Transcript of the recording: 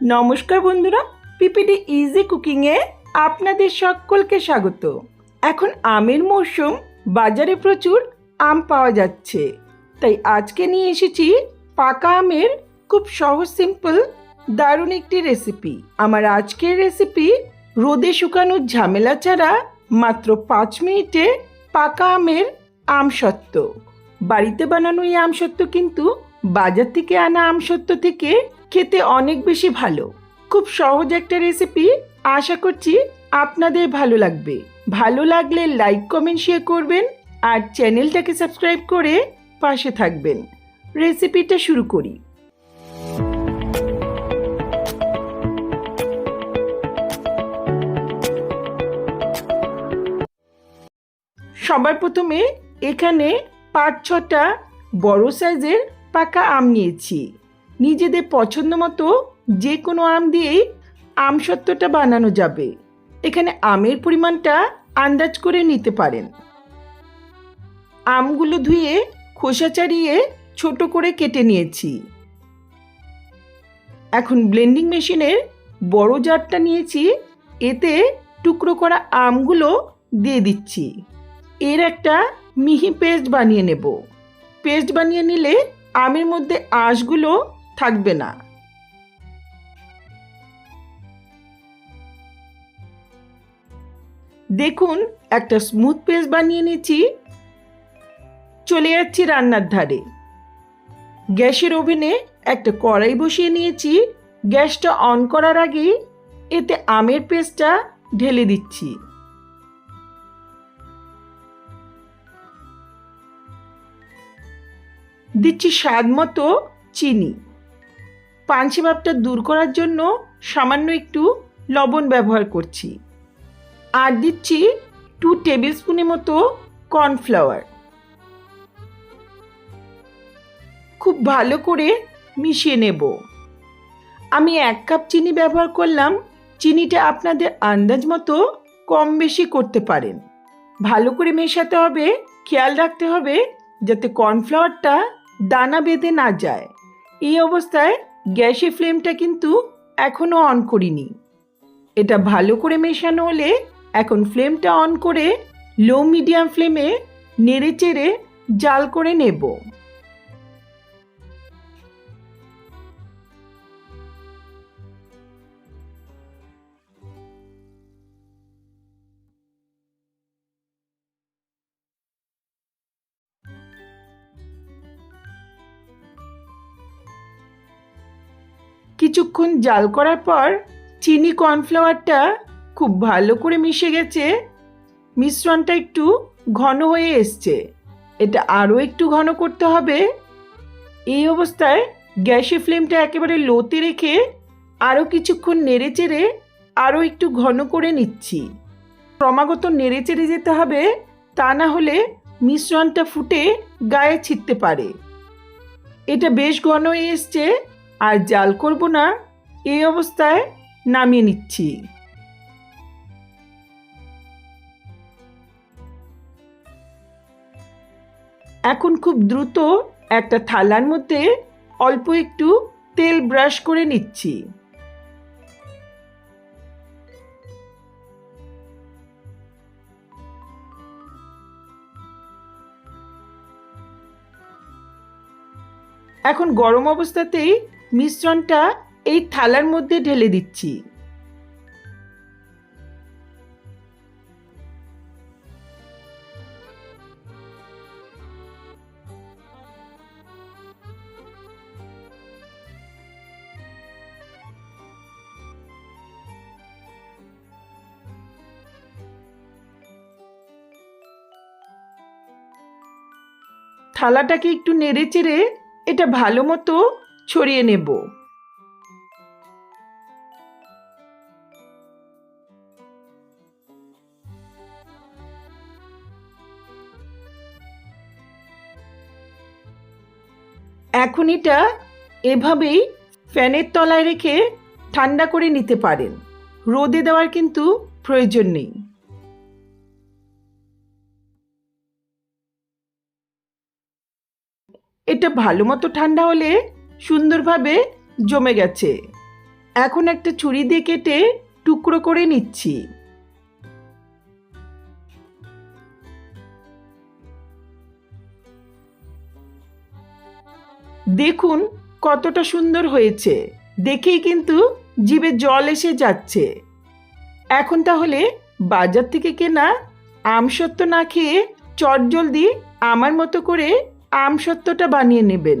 নমস্কার বন্ধুরা, PPD easy কুকিংয়ে আপনাদের সকলকে স্বাগত। এখন আমের মরশুম, বাজারে প্রচুর আম পাওয়া যাচ্ছে। তাই আজকে নিয়ে এসেছি পাকা আমের খুব সহজ সিম্পল দারুণ একটি রেসিপি আমার আজকের রেসিপি রোদে শুকানোর ঝামেলা ছাড়া মাত্র পাঁচ মিনিটে পাকা আমের আমসত্ত্ব বাড়িতে বানানো এই আমসত্ত্ব কিন্তু বাজার থেকে আনা আমসত্ত্ব থেকে খেতে অনেক বেশি ভালো। খুব সহজ একটা রেসিপি আশা করছি আপনাদের ভালো লাগবে। ভালো লাগলে লাইক কমেন্ট শেয়ার করবেন আর চ্যানেলটাকে সাবস্ক্রাইব করে পাশে থাকবেন। রেসিপিটা শুরু করি। সবার প্রথমে এখানে পাঁচ ছটা বড় সাইজের পাকা আম নিয়েছি। নিজেদের পছন্দ মতো যে কোনো আম দিয়েই আম সত্ত্বটা বানানো যাবে। এখানে আমের পরিমাণটা আন্দাজ করে নিতে পারেন। আমগুলো ধুয়ে খোসা ছাড়িয়ে ছোট করে কেটে নিয়েছি। এখন ব্লেন্ডিং মেশিনের বড় জারটা নিয়েছি। এতে টুকরো করা আমগুলো দিয়ে দিচ্ছি। এর একটা মিহি পেস্ট বানিয়ে নেব। পেস্ট বানিয়ে নিলে আমের মধ্যে আঁশগুলো থাকবে না। দেখুন, একটা স্মুথ পেস্ট বানিয়ে নিয়েছি চলে যাচ্ছি রান্নার ধারে। গ্যাসের ওভেনে একটা কড়াই বসিয়ে নিয়েছি। গ্যাসটা অন করার আগে এতে আমের পেস্টটা ঢেলে দিচ্ছি। দিচ্ছি স্বাদ মতো চিনি। পাঞ্চি ভাবটা দূর করার জন্য সামান্য একটু লবণ ব্যবহার করছি। আর দিচ্ছি টু টেবিল স্পুনের মতো কর্নফ্লাওয়ার। খুব ভালো করে মিশিয়ে নেব। আমি এক কাপ চিনি ব্যবহার করলাম। চিনিটা আপনাদের আন্দাজ মতো কম বেশি করতে পারেন। ভালো করে মেশাতে হবে, খেয়াল রাখতে হবে, যাতে কর্নফ্লাওয়ারটা দানা বেঁধে না যায়। এই অবস্থায় গ্যাসের ফ্লেমটা কিন্তু এখনও অন করিনি। এটা ভালো করে মেশানো হলে এখন ফ্লেমটা অন করে লো মিডিয়াম ফ্লেমে নেড়ে চেড়ে জাল করে নেব। কিছুক্ষণ জাল করার পর চিনি কর্নফ্লাওয়ারটা খুব ভালো করে মিশে গেছে। মিশ্রণটা একটু ঘন হয়ে এসছে। এটা আরও একটু ঘন করতে হবে। এই অবস্থায় গ্যাসের ফ্লেমটা একেবারে লোতে রেখে আরও কিছুক্ষণ নেড়ে চেড়ে আরও একটু ঘন করে নিচ্ছি। ক্রমাগত নেড়ে চেড়ে যেতে হবে, তা না হলে মিশ্রণটা ফুটে গায়ে ছিটতে পারে। এটা বেশ ঘন হয়ে এসছে। আর জাল করব না, এই অবস্থায় নামিয়ে নিচ্ছি। এখন খুব দ্রুত একটা থালার মধ্যে অল্প একটু তেল ব্রাশ করে নিচ্ছি। এখন গরম অবস্থাতেই মিশ্রণটা এই থালার মধ্যে ঢেলে দিচ্ছি। থালাটাকে একটু নেড়ে চেড়ে এটা ভালো মতো ছড়িয়ে নেব। এখন এটা এভাবেই ফ্যানের তলায় রেখে ঠান্ডা করে নিতে পারেন। রোদে দেওয়ার কিন্তু প্রয়োজন নেই। এটা ভালো মতো ঠান্ডা হলে সুন্দরভাবে জমে গেছে। এখন একটা ছুরি দিয়ে কেটে টুকরো করে নিচ্ছি। দেখুন কতটা সুন্দর হয়েছে। দেখেই কিন্তু জিভে জল এসে যাচ্ছে। এখন তাহলে বাজার থেকে কেনা আমসত্ত্ব না খেয়ে চটজলদি আমার মতো করে আমসত্ত্বটা বানিয়ে নেবেন।